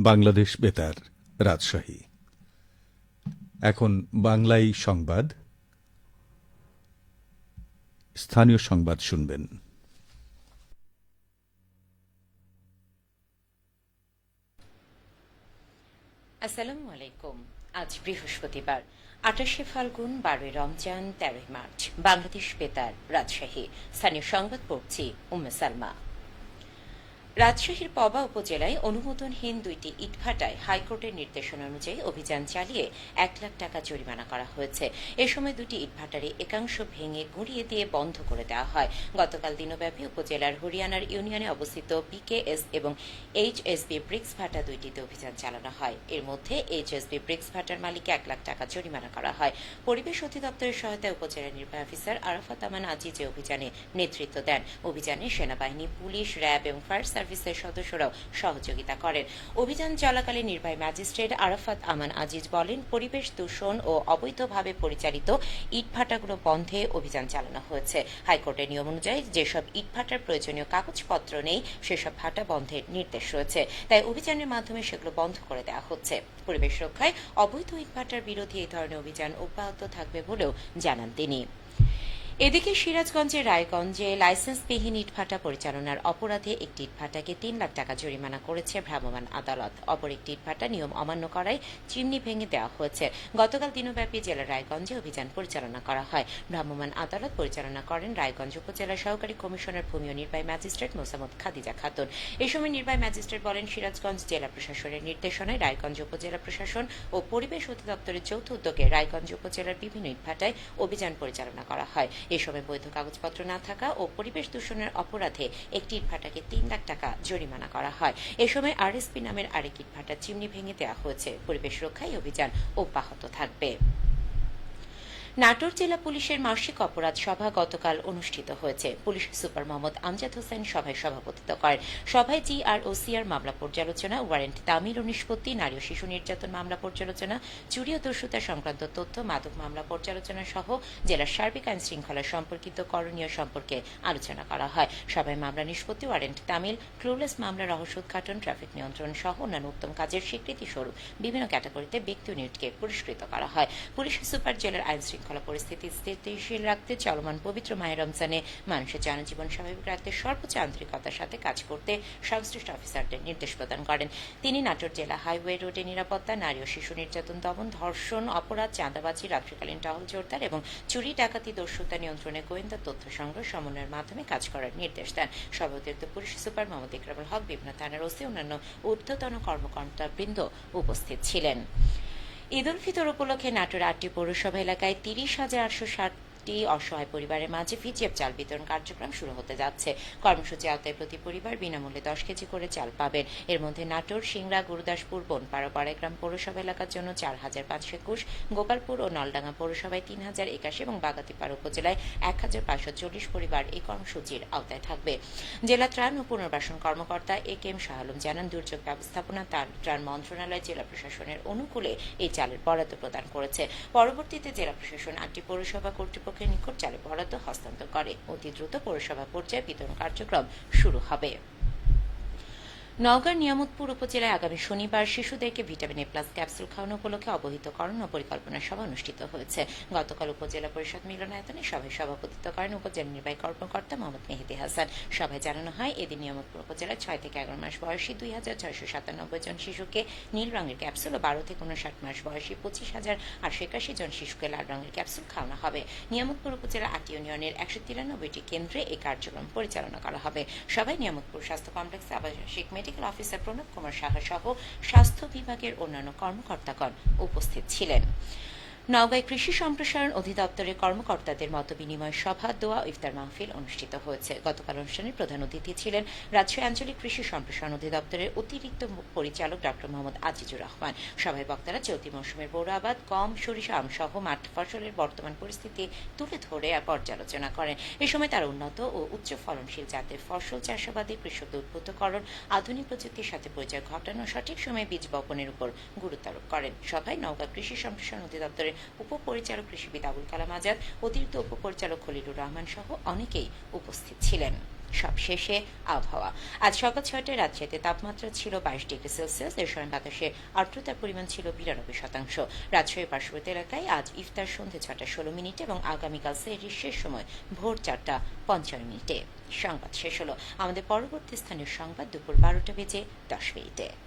বাংলাদেশ বেতার, রাজশাহী। এখন বাংলায় সংবাদ। স্থানীয় সংবাদ শুনবেন। আসসালামু আলাইকুম। আজ বৃহস্পতিবার, আটাশে ফাল্গুন, বারোই রমজান, তেরোই মার্চ। বাংলাদেশ বেতার, রাজশাহী। স্থানীয় সংবাদ পড়ছি উম্মে সালমা। রাজশাহীর পবা উপজেলায় অনুমোদনহীন দুইটি ইটভাটায় হাইকোর্টের নির্দেশনা অনুযায়ী অভিযান চালিয়ে এক লাখ টাকা জরিমানা করা হয়েছে। এ সময় দুটি ইটভাটারে একাংশ ভেঙে গুঁড়িয়ে দিয়ে বন্ধ করে দেওয়া হয়। গতকাল দিনব্যাপী উপজেলার হরিয়ানার ইউনিয়নে অবস্থিত বিকেএস এবং এইচএসবি ব্রিক্স ভাটা দুইটিতে অভিযান চালানো হয়। এর মধ্যে এইচএসবি ব্রিক্স ভাটার মালিককে এক লাখ টাকা জরিমানা করা হয়। পরিবেশ অধিদপ্তরের সহায়তায় উপজেলা নির্বাহী অফিসার আরাফাত আমান আজিজ অভিযানে নেতৃত্ব দেন। অভিযানে সেনাবাহিনী, পুলিশ, র্যাব এবং ফায়ার সার্ভিসের সদস্যরাও সহযোগিতা করেন। অভিযান চলাকালে নির্বাহী ম্যাজিস্ট্রেট আরাফাত আমান আজিজ বলেন, পরিবেশ দূষণ ও অবৈধভাবে পরিচালিত ইটভাটাগুলো বন্ধে অভিযান চালানো হয়েছে। হাইকোর্টের নিয়ম অনুযায়ী যেসব ইটভাটার প্রয়োজনীয় কাগজপত্র নেই, সেসব ভাটা বন্ধের নির্দেশ রয়েছে। তাই অভিযানের মাধ্যমে সেগুলো বন্ধ করে দেওয়া হচ্ছে। পরিবেশ রক্ষায় অবৈধ ইটভাটার বিরোধী এই ধরনের অভিযান অব্যাহত থাকবে বলেও জানান তিনি। এদিকে সিরাজগঞ্জের রায়গঞ্জে লাইসেন্সবিহীন ইটভাটা পরিচালনার অপরাধে একটি ইটভাটাকে তিন লাখ টাকা জরিমানা করেছে ভ্রাম্যমাণ আদালত। অপর একটি ইটভাটা নিয়ম অমান্য করায় চিমনি ভেঙে দেওয়া হয়েছে। গতকাল দিনব্যাপী জেলার রায়গঞ্জে অভিযান পরিচালনা করা হয়। ভ্রাম্যমাণ আদালত পরিচালনা করেন রায়গঞ্জ উপজেলা সহকারী কমিশনার ভূমি ও নির্বাহী ম্যাজিস্ট্রেট মোসামত খাদিজা খাতুন। এই সময় নির্বাহী ম্যাজিস্ট্রেট বলেন, সিরাজগঞ্জ জেলা প্রশাসনের নির্দেশনায় রায়গঞ্জ উপজেলা প্রশাসন ও পরিবেশ অধিদপ্তরের যৌথ উদ্যোগে রায়গঞ্জ উপজেলার বিভিন্ন ইটভাটায় অভিযান পরিচালনা করা হয়। এ বৈধ কাগজপত্র না থাকা ও পরিবেশ দূষণের অপরাধে একটি ইটভাটাকে তিন লাখ টাকা জরিমানা করা হয়। এ সময় আরএসপি নামের আরেক ইটভাটার চিমনি ভেঙে দেওয়া হয়েছে। পরিবেশ রক্ষায় অভিযান অব্যাহত থাকবে। নাটোর জেলা পুলিশের মাসিক অপরাধ সভা গতকাল অনুষ্ঠিত হয়েছে। পুলিশ সুপার মোহাম্মদ আমজাদ হোসেন সভায় সভাপতিত্ব করেন। সভায় জি আর ও সিআর মামলা পর্যালোচনা, ওয়ারেন্ট তামিল ও নিষ্পত্তি, নারী ও শিশু নির্যাতন মামলা পর্যালোচনা, চুরি ও দস্যুতা সংক্রান্ত তথ্য, মাদক মামলা পর্যালোচনা সহ জেলার সার্বিক আইন শৃঙ্খলা সম্পর্কিত করণীয় সম্পর্কে আলোচনা করা হয়। সভায় মামলা নিষ্পত্তি, ওয়ারেন্ট তামিল, ক্লুলেস মামলা, রহস্য উদ্ঘাটন, ট্রাফিক নিয়ন্ত্রণ সহ অন্যান্য উত্তম কাজের স্বীকৃতি স্বরূপ বিভিন্ন ক্যাটাগরিতে ব্যক্তি ইউনিটকে পুরস্কৃত করা হয়। পুলিশ সুপার জেলার আইন শৃঙ্খলা পরিস্থিতি স্থিতিশীল রাখতে চলমান পবিত্র মায়ের রমজানে মানুষের জনজীবন স্বাভাবিক রাখতে সর্বোচ্চ আন্তরিকতার সাথে কাজ করতে সংশ্লিষ্ট অফিসারদের নির্দেশ প্রদান করেন। তিনি নাটোর জেলা হাইওয়ে রোডে নিরাপত্তা, নারী ও শিশু নির্যাতন দমন, ধর্ষণ, অপরাধ, চাঁদাবাজি, রাত্রিকালীন টহল জোরদার এবং চুরি, ডাকাতি, দস্যুতা নিয়ন্ত্রণে গোয়েন্দা তথ্য সংগ্রহ সমন্বয়ের মাধ্যমে কাজ করার নির্দেশ দেন। সর্বতিরিক্ত পুলিশ সুপার মোহাম্মদ ইকরামুল হক বিভিন্ন থানার ওসি, অন্যান্য ঊর্ধ্বতন কর্মকর্তা বৃন্দ উপস্থিত ছিলেন। ঈদ উল ফিতর উপলক্ষে নাটোর আটটি পৌরসভা এলাকায় তিরিশ হাজার আটশো ষাটটি অসহায় পরিবারের মাঝে ভিজিএফ চাল বিতরণ কার্যক্রম শুরু হতে যাচ্ছে। কর্মসূচি আওতায় প্রতি পরিবার বিনামূল্যে দশ কেজি করে চাল পাবেন। এর মধ্যে নাটোর, সিংড়া, গুরুদাসপুর, বনপাড়া পাড়াগ্রাম পৌরসভা এলাকার জন্য চার হাজার পাঁচশো একুশ, গোপালপুর ও নলডাঙ্গা পৌরসভায় তিন হাজার একাশি এবং বাগাতিপাড়া উপজেলায় এক হাজার পাঁচশো চল্লিশ পরিবার এই কর্মসূচির আওতায় থাকবে। জেলা ত্রাণ ও পুনর্বাসন কর্মকর্তা A K M Shah Alam জানান, দুর্যোগ ব্যবস্থাপনা তার ত্রাণ মন্ত্রণালয়, জেলা প্রশাসনের অনুকূলে এই চালের বরাদ্দ প্রদান করেছে। পরবর্তীতে জেলা প্রশাসন আটটি পৌরসভা কর্তৃপক্ষের নিকট চালে বরাদ্দ হস্তান্তর করে। অতি দ্রুত পৌরসভা পর্যায়ে বিতরণ কার্যক্রম শুরু হবে। নওগাঁ নিয়ামতপুর উপজেলায় আগামী শনিবার শিশুদেরকে ভিটামিন এ প্লাস ক্যাপসুল খাওয়ানো উপলক্ষে অবহিতকরণ ও পরিকল্পনা সভা অনুষ্ঠিত হয়েছে। গতকাল উপজেলা পরিষদ মিলনায়তনে সভায় সভাপতিত্ব করেন উপজেলা নির্বাহী কর্মকর্তা মোহাম্মদ মেহেদি হাসান। সভায় জানানো হয়, এদিন নিয়ামতপুর উপজেলায় ছয় থেকে এগারো মাস বয়সী দুই হাজার ছয়শো সাতানব্বই জন শিশুকে নীল রঙের ক্যাপসুল ও বারো থেকে উনষাট মাস বয়সী পঁচিশ হাজার আটশো একাশি জন শিশুকে লাল রঙের ক্যাপসুল খাওয়ানো হবে। নিয়ামতপুর উপজেলা আট ইউনিয়নের একশো তিরানব্বইটি কেন্দ্রে এই কার্যক্রম পরিচালনা করা হবে। সবাই নিয়ামতপুর স্বাস্থ্য কমপ্লেক্সে আবাসিক মেডিকেল অফিসার প্রণব কুমার সাহা সহ স্বাস্থ্য বিভাগের অন্যান্য কর্মকর্তাগণ উপস্থিত ছিলেন। নওগাঁয় কৃষি সম্প্রসারণ অধিদপ্তরের কর্মকর্তাদের মত বিনিময় সভা, দোয়া, ইফতার মাহফিল অনুষ্ঠিত হয়েছে। গতকাল অনুষ্ঠানে প্রধান অতিথি ছিলেন রাজশাহী আঞ্চলিক কৃষি সম্প্রসারণ অধিদপ্তরের অতিরিক্ত পরিচালক ডক্টর মোহাম্মদ আজিজুর রহমান। সভায় বক্তারা চলতি মৌসুমের বড় আবাদ কম সরিষা আম সহ মাঠ ফসলের বর্তমান পরিস্থিতি তুলে ধরে পর্যালোচনা করেন। এ সময় তারা উন্নত ও উচ্চ ফলনশীল জাতের ফসল চাষাবাদে কৃষকদের উদ্বুদ্ধকরণ, আধুনিক প্রযুক্তির সাথে পরিচয় ঘটানো সঠিক সময়ে বীজ বপনের উপর গুরুত্ব আরোপ করেন। সভায় নওগাঁ কৃষি সম্প্রসারণ অধিদপ্তরের উপপরিচালক কৃষিবিদ আবুল কালাম আজাদ, অতিরিক্ত উপপরিচালক খলিলুর রহমান সহ অনেকেই উপস্থিত ছিলেন। সব শেষে আবহাওয়া। আজ সকাল ছয়টায় রাজশাহীতে তাপমাত্রা ছিল বাইশ ডিগ্রি সেলসিয়াস, এর সময় বাতাসে আর্দ্রতার পরিমাণ ছিল বিরানব্বই শতাংশ। রাজশাহীর পার্শ্ববর্তী এলাকায় আজ ইফতার সন্ধে ছটা ষোলো মিনিটে এবং আগামীকাল সেহরির শেষ সময় ভোর চারটা পঞ্চান্ন মিনিটে। সংবাদ শেষ হলো। আমাদের পরবর্তী স্থানীয় সংবাদ দুপুর বারোটা বেজে দশ মিনিটে।